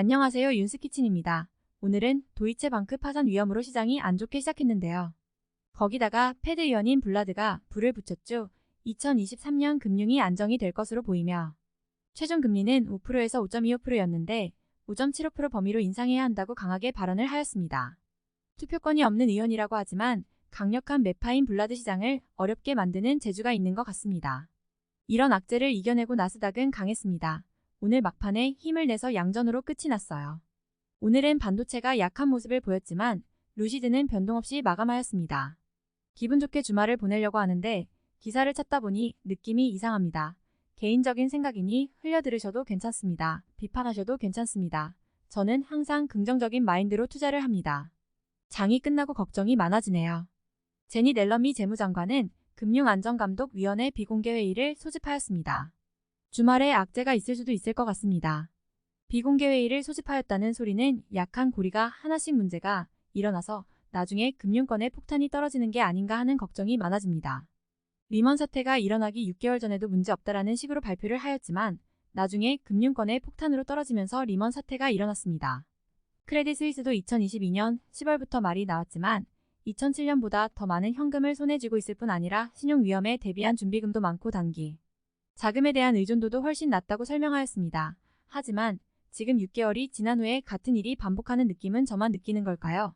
안녕하세요 윤스키친입니다. 오늘은 도이체방크 파산 위험으로 시장이 안 좋게 시작했는데요. 거기다가 패드 위원인 블라드가 불을 붙였죠. 2023년 금융이 안정이 될 것으로 보이며 최종 금리는 5%에서 5.25%였는데 5.75% 범위로 인상해야 한다고 강하게 발언을 하였습니다. 투표권이 없는 의원이라고 하지만 강력한 매파인 블라드 시장을 어렵게 만드는 재주가 있는 것 같습니다. 이런 악재를 이겨내고 나스닥은 강했습니다. 오늘 막판에 힘을 내서 양전으로 끝이 났어요. 오늘은 반도체가 약한 모습을 보였지만 루시드는 변동 없이 마감하였습니다. 기분 좋게 주말을 보내려고 하는데 기사를 찾다 보니 느낌이 이상합니다. 개인적인 생각이니 흘려들으셔도 괜찮습니다. 비판하셔도 괜찮습니다. 저는 항상 긍정적인 마인드로 투자를 합니다. 장이 끝나고 걱정이 많아지네요. 제니 넬러미 재무장관은 금융안전감독위원회 비공개 회의를 소집하였습니다. 주말에 악재가 있을 수도 있을 것 같습니다. 비공개 회의를 소집하였다는 소리는 약한 고리가 하나씩 문제가 일어나서 나중에 금융권에 폭탄이 떨어지는 게 아닌가 하는 걱정이 많아집니다. 리먼 사태가 일어나기 6개월 전에도 문제 없다라는 식으로 발표를 하였지만 나중에 금융권에 폭탄으로 떨어지면서 리먼 사태가 일어났습니다. 크레딧 스위스도 2022년 10월부터 말이 나왔지만 2007년보다 더 많은 현금을 손에 쥐고 있을 뿐 아니라 신용 위험에 대비한 준비금도 많고 단기 자금에 대한 의존도도 훨씬 낮다고 설명하였습니다. 하지만 지금 6개월이 지난 후에 같은 일이 반복하는 느낌은 저만 느끼는 걸까요?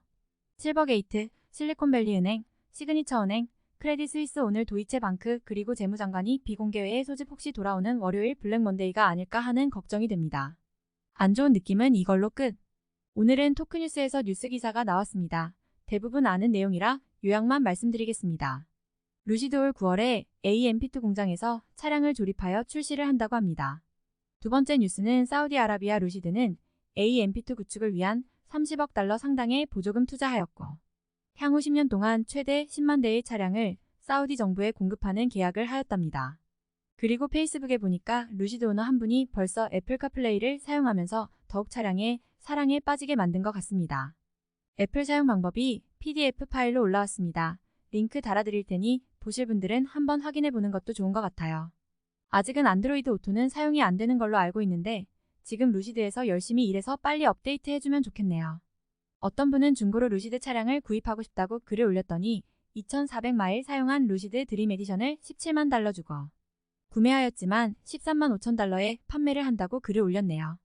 실버게이트, 실리콘밸리 은행, 시그니처 은행, 크레딧 스위스 오늘 도이체 방크 그리고 재무장관이 비공개회에 소집 혹시 돌아오는 월요일 블랙먼데이가 아닐까 하는 걱정이 됩니다. 안 좋은 느낌은 이걸로 끝. 오늘은 토크뉴스에서 뉴스 기사가 나왔습니다. 대부분 아는 내용이라 요약만 말씀드리겠습니다. 루시드 올 9월에 AMP2 공장에서 차량을 조립하여 출시를 한다고 합니다. 두 번째 뉴스는 사우디아라비아 루시드는 AMP2 구축을 위한 30억 달러 상당의 보조금 투자하였고 향후 10년 동안 최대 10만 대의 차량을 사우디 정부에 공급하는 계약을 하였답니다. 그리고 페이스북에 보니까 루시드 오너 한 분이 벌써 애플 카플레이를 사용하면서 더욱 차량에 사랑에 빠지게 만든 것 같습니다. 애플 사용 방법이 PDF 파일로 올라왔습니다. 링크 달아드릴 테니 보실 분들은 한번 확인해 보는 것도 좋은 것 같아요. 아직은 안드로이드 오토는 사용이 안 되는 걸로 알고 있는데 지금 루시드에서 열심히 일해서 빨리 업데이트 해주면 좋겠네요. 어떤 분은 중고로 루시드 차량을 구입하고 싶다고 글을 올렸더니 2,400마일 사용한 루시드 드림 에디션을 17만 달러 주고 구매하였지만 13만 5천 달러에 판매를 한다고 글을 올렸네요.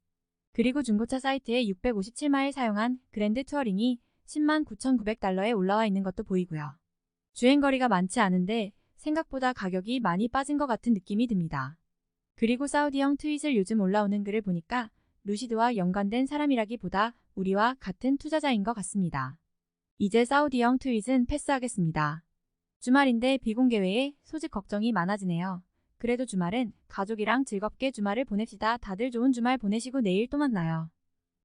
그리고 중고차 사이트에 657마일 사용한 그랜드 투어링이 10만 9,900달러에 올라와 있는 것도 보이고요. 주행거리가 많지 않은데 생각보다 가격이 많이 빠진 것 같은 느낌이 듭니다. 그리고 사우디형 트윗을 요즘 올라오는 글을 보니까 루시드와 연관된 사람이라기보다 우리와 같은 투자자인 것 같습니다. 이제 사우디형 트윗은 패스하겠습니다. 주말인데 비공개회에 소집 걱정이 많아지네요. 그래도 주말은 가족이랑 즐겁게 주말을 보냅시다. 다들 좋은 주말 보내시고 내일 또 만나요.